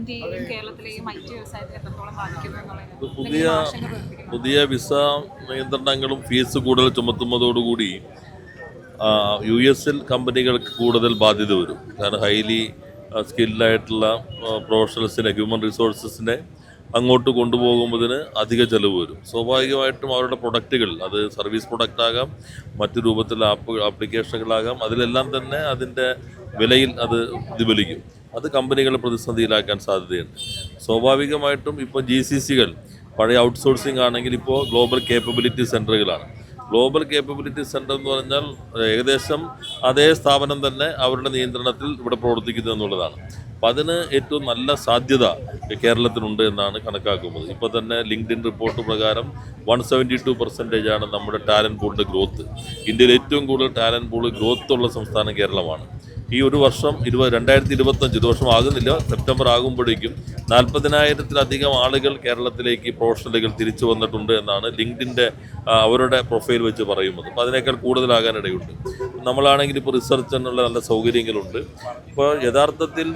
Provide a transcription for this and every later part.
ഇന്ത്യയിലെയും കേരളത്തിലെയും I T വ്യവസായത്തെ എത്രത്തോളം ബാധിക്കുന്നു പുതിയ പുതിയ വിസ നിയന്ത്രണങ്ങളും ഫീസ് കൂടുതൽ ചുമത്തുന്നതോടുകൂടി യു എസിൽ കമ്പനികൾക്ക് കൂടുതൽ ബാധ്യത വരും. കാരണം ഹൈലി സ്കിൽഡായിട്ടുള്ള പ്രൊഫഷണൽസിനെ ഹ്യൂമൻ റിസോഴ്സസിനെ അങ്ങോട്ട് കൊണ്ടുപോകുന്നതിന് അധിക ചെലവ് വരും. സ്വാഭാവികമായിട്ടും അവരുടെ പ്രൊഡക്റ്റുകൾ അത് സർവീസ് പ്രൊഡക്റ്റ് ആകാം മറ്റു രൂപത്തിലുള്ള ആപ്പ് ആപ്ലിക്കേഷനുകളാകാം അതിലെല്ലാം തന്നെ അതിന്റെ വിലയിൽ അത് പ്രതിഫലിക്കും. അത് കമ്പനികളെ പ്രതിസന്ധിയിലാക്കാൻ സാധ്യതയുണ്ട്. സ്വാഭാവികമായിട്ടും ഇപ്പോൾ ജി സി സികൾ പഴയ ഔട്ട്സോഴ്സിംഗ് ആണെങ്കിൽ ഇപ്പോൾ ഗ്ലോബൽ കേപ്പബിലിറ്റി സെന്ററുകളാണ് ഗ്ലോബൽ കേപ്പബിലിറ്റി സെന്റർ എന്ന് പറഞ്ഞാൽ ഏകദേശം അതേ സ്ഥാപനം തന്നെ അവരുടെ നിയന്ത്രണത്തിൽ ഇവിടെ പ്രവർത്തിക്കുന്നു എന്നുള്ളതാണ്. അപ്പം അതിന് ഏറ്റവും നല്ല സാധ്യത കേരളത്തിനുണ്ട് എന്നാണ് കണക്കാക്കുന്നത്. ഇപ്പോൾ തന്നെ ലിങ്ക്ഡിൻ റിപ്പോർട്ട് പ്രകാരം വൺ സെവന്റി ടു പെർസെന്റേജ് ആണ് നമ്മുടെ ടാലന്റ് പൂളിന്റെ ഗ്രോത്ത് ഇന്ത്യയിൽ ഏറ്റവും കൂടുതൽ ടാലന്റ് പൂൾ ഗ്രോത്ത് ഉള്ള സംസ്ഥാനം കേരളമാണ്. ഈ ഒരു വർഷം ഇരുപത് രണ്ടായിരത്തി ഇരുപത്തഞ്ച് ഇത് വർഷം ആകുന്നില്ല. സെപ്റ്റംബർ ആകുമ്പോഴേക്കും നാൽപ്പതിനായിരത്തിലധികം ആളുകൾ കേരളത്തിലേക്ക് പ്രൊഫഷണലുകൾ തിരിച്ചു വന്നിട്ടുണ്ട് എന്നാണ് ലിങ്ക്ഡിന്റെ അവരുടെ പ്രൊഫൈൽ വെച്ച് പറയുന്നത്. അപ്പോൾ അതിനേക്കാൾ കൂടുതലാകാൻ ഇടയുണ്ട് നമ്മളാണെങ്കിൽ ഇപ്പോൾ റിസർച്ച് എന്നുള്ള നല്ല സൗകര്യങ്ങളുണ്ട്. ഇപ്പോൾ യഥാർത്ഥത്തിൽ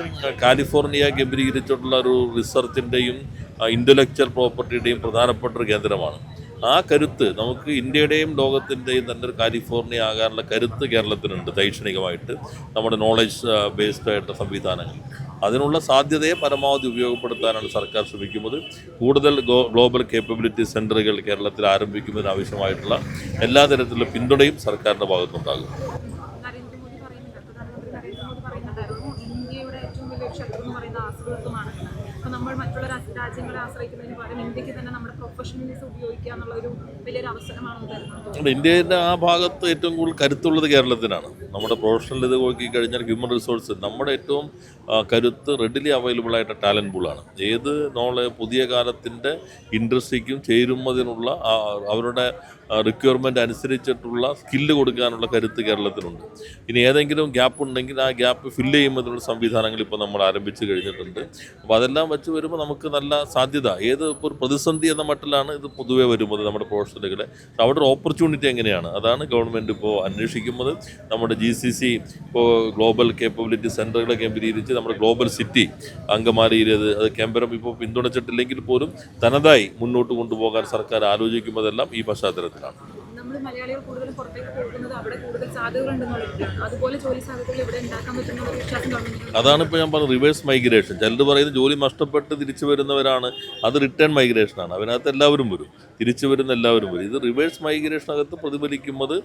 കാലിഫോർണിയ കേന്ദ്രീകരിച്ചിട്ടുള്ള ഒരു റിസർച്ചിന്റെയും ഇന്റലക്ച്വൽ പ്രോപ്പർട്ടിയുടെയും പ്രധാനപ്പെട്ട ഒരു കേന്ദ്രമാണ്. ആ കരുത്ത് നമുക്ക് ഇന്ത്യയുടെയും ലോകത്തിന്റെയും തന്നെ ഒരു കാലിഫോർണിയ ആകാനുള്ള കരുത്ത് കേരളത്തിനുണ്ട് ദൈക്ഷണികമായിട്ട് നമ്മുടെ നോളജ് ബേസ്ഡ് ആയിട്ടുള്ള സംവിധാനങ്ങൾ. അതിനുള്ള സാധ്യതയെ പരമാവധി ഉപയോഗപ്പെടുത്താനാണ് സർക്കാർ ശ്രമിക്കുന്നത്. കൂടുതൽ ഗ്ലോബൽ കേപ്പബിലിറ്റി സെന്ററുകൾ കേരളത്തിൽ ആരംഭിക്കുന്നതിന് ആവശ്യമായിട്ടുള്ള എല്ലാ തരത്തിലുള്ള പിന്തുണയും സർക്കാരിന്റെ ഭാഗത്തുണ്ടാകും രാജ്യങ്ങളെ ആശ്രയിക്കുന്നതിന് പകരം ഇന്ത്യയ്ക്ക് തന്നെ നമ്മുടെ പ്രൊഫഷണലിസം ഉപയോഗിക്കുക എന്നുള്ള ഒരു വലിയൊരു അവസരമാണ് ഇന്ത്യയുടെ ആ ഭാഗത്ത് ഏറ്റവും കൂടുതൽ കരുത്തുള്ളത് കേരളത്തിനാണ്. നമ്മുടെ പ്രൊഫഷണൽ ഇത് നോക്കി കഴിഞ്ഞാൽ ഹ്യൂമൻ റിസോഴ്സ് നമ്മുടെ ഏറ്റവും കരുത്ത് റെഡിലി അവൈലബിൾ ആയിട്ട് ടാലന്റ് പൂളാണ് ഏത് നോളെ പുതിയ കാലത്തിന്റെ ഇൻഡസ്ട്രിക്കും ചേരുന്നതിനുള്ള അവരുടെ റിക്വയർമെന്റ് അനുസരിച്ചിട്ടുള്ള സ്കില്ല് കൊടുക്കാനുള്ള കരുത്ത് കേരളത്തിനുണ്ട്. ഇനി ഏതെങ്കിലും ഗ്യാപ്പ് ഉണ്ടെങ്കിൽ ആ ഗ്യാപ്പ് ഫില്ല് ചെയ്യുന്നതിനുള്ള സംവിധാനങ്ങൾ ഇപ്പോൾ നമ്മൾ ആരംഭിച്ചു കഴിഞ്ഞിട്ടുണ്ട്. അപ്പോൾ അതെല്ലാം വെച്ച് വരുമ്പോൾ നമുക്ക് നല്ല സാധ്യത ഏത് ഒരു പ്രതിസന്ധി എന്ന മട്ടിലാണ് ഇത് പൊതുവേ വരുന്നത് നമ്മുടെ പ്രൊഫഷണലുകളെ. അവിടെ ഒരു ഓപ്പർച്യൂണിറ്റി എങ്ങനെയാണ്? അതാണ് ഗവൺമെന്റ് ഇപ്പോൾ അന്വേഷിക്കുന്നത്. നമ്മുടെ ജി സി സി ഇപ്പോൾ ഗ്ലോബൽ കേപ്പബിലിറ്റി സെന്ററുകളെ കേന്ദ്രീകരിച്ച് നമ്മുടെ ഗ്ലോബൽ സിറ്റി അങ്കമാലിയിൽ അത് കേന്ദ്രം ഇപ്പോൾ പിന്തുണച്ചിട്ടില്ലെങ്കിൽ പോലും തനതായി മുന്നോട്ട് കൊണ്ടുപോകാൻ സർക്കാർ ആലോചിക്കുന്നതെല്ലാം ഈ പശ്ചാത്തലത്തിലാണ്. നമ്മൾ മലയാളികൾ കൂടുതലും പുറത്തേക്ക് പോകുന്നത് അവിടെ കൂടുതൽ സാധ്യതകളുണ്ടെന്നുള്ളതാണ് അതുപോലെ ജോലി സാധ്യതകൾ ഇവിടെ ഉണ്ടാക്കാൻ പറ്റുന്ന ഒരു വിശ്വാസം ഗവൺമെന്റിന് അതാണ് ഇപ്പോൾ ഞാൻ പറഞ്ഞത് റിവേഴ്സ് മൈഗ്രേഷൻ ചിലർ പറയുന്നത് ജോലി നഷ്ടപ്പെട്ട് തിരിച്ചു വരുന്നവരാണ് അത് റിട്ടേൺ മൈഗ്രേഷൻ ആണ്. അതിനകത്ത് എല്ലാവരും വരും. തിരിച്ചു വരുന്ന എല്ലാവരും വരും. ഇത് റിവേഴ്സ് മൈഗ്രേഷനകത്ത് പ്രതിഫലിക്കുന്നത്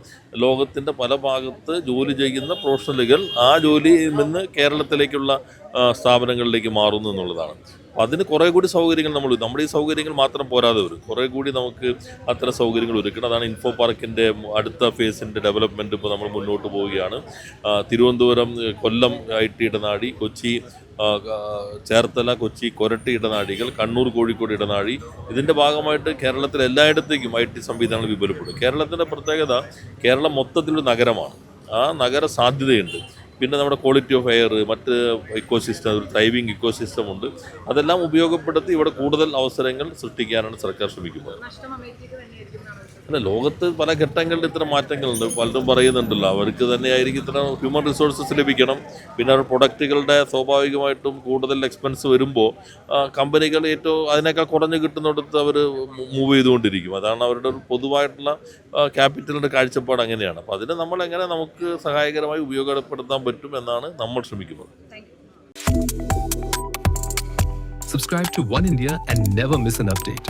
ലോകത്തിന്റെ പല ഭാഗത്ത് ജോലി ചെയ്യുന്ന പ്രൊഫഷണലുകൾ ആ ജോലിയിൽ നിന്ന് കേരളത്തിലേക്കുള്ള സ്ഥാപനങ്ങളിലേക്ക് മാറുന്നു എന്നുള്ളതാണ്. അപ്പോൾ അതിന് കുറേ കൂടി സൗകര്യങ്ങൾ നമ്മൾ നമ്മുടെ ഈ സൗകര്യങ്ങൾ മാത്രം പോരാതെ വരും കുറേ കൂടി നമുക്ക് അത്തരം സൗകര്യങ്ങൾ ഒരുക്കണം. അതാണ് ഇൻഫോ പാർക്കിന്റെ അടുത്ത ഫേസിന്റെ ഡെവലപ്മെന്റ് ഇപ്പോൾ നമ്മൾ മുന്നോട്ട് പോവുകയാണ്. തിരുവനന്തപുരം കൊല്ലം ഐ ടി ഇടനാഴി കൊച്ചി ചേർത്തല കൊച്ചി കൊരട്ടി ഇടനാഴികൾ കണ്ണൂർ കോഴിക്കോട് ഇടനാഴി. ഇതിന്റെ ഭാഗമായിട്ട് കേരളത്തിലെ എല്ലായിടത്തേക്കും ഐ ടി സംവിധാനങ്ങൾ വിപുലപ്പെടും. കേരളത്തിന്റെ പ്രത്യേകത കേരളം മൊത്തത്തിലൊരു നഗരമാണ്. ആ നഗര സാധ്യതയുണ്ട്. പിന്നെ നമ്മുടെ ക്വാളിറ്റി ഓഫ് എയർ മറ്റ് ഇക്കോസിസ്റ്റം ഡ്രൈവിംഗ് ഇക്കോസിസ്റ്റം ഉണ്ട്. അതെല്ലാം ഉപയോഗപ്പെടുത്തി ഇവിടെ കൂടുതൽ അവസരങ്ങൾ സൃഷ്ടിക്കാനാണ് സർക്കാർ ശ്രമിക്കുന്നത്. അല്ല ലോകത്ത് പല ഘട്ടങ്ങളിൽ ഇത്ര മാറ്റങ്ങളുണ്ട് പലരും പറയുന്നുണ്ടല്ലോ അവർക്ക് തന്നെയായിരിക്കും ഇത്ര ഹ്യൂമൻ റിസോഴ്സസ് ലഭിക്കണം പിന്നെ അവർ പ്രൊഡക്റ്റുകളുടെ സ്വാഭാവികമായിട്ടും കൂടുതൽ എക്സ്പെൻസ് വരുമ്പോൾ കമ്പനികൾ ഏറ്റവും അതിനേക്കാൾ കുറഞ്ഞ് കിട്ടുന്നിടത്ത് അവർ മൂവ് ചെയ്തുകൊണ്ടിരിക്കും അതാണ് അവരുടെ ഒരു പൊതുവായിട്ടുള്ള ക്യാപിറ്റലിന്റെ കാഴ്ചപ്പാട് അങ്ങനെയാണ് അപ്പോൾ അതിനെ നമ്മൾ എങ്ങനെ നമുക്ക് സഹായകരമായി ഉപയോഗപ്പെടുത്താൻ പറ്റും എന്നാണ് നമ്മൾ ശ്രമിക്കുന്നത്. Subscribe to One India and never miss an update.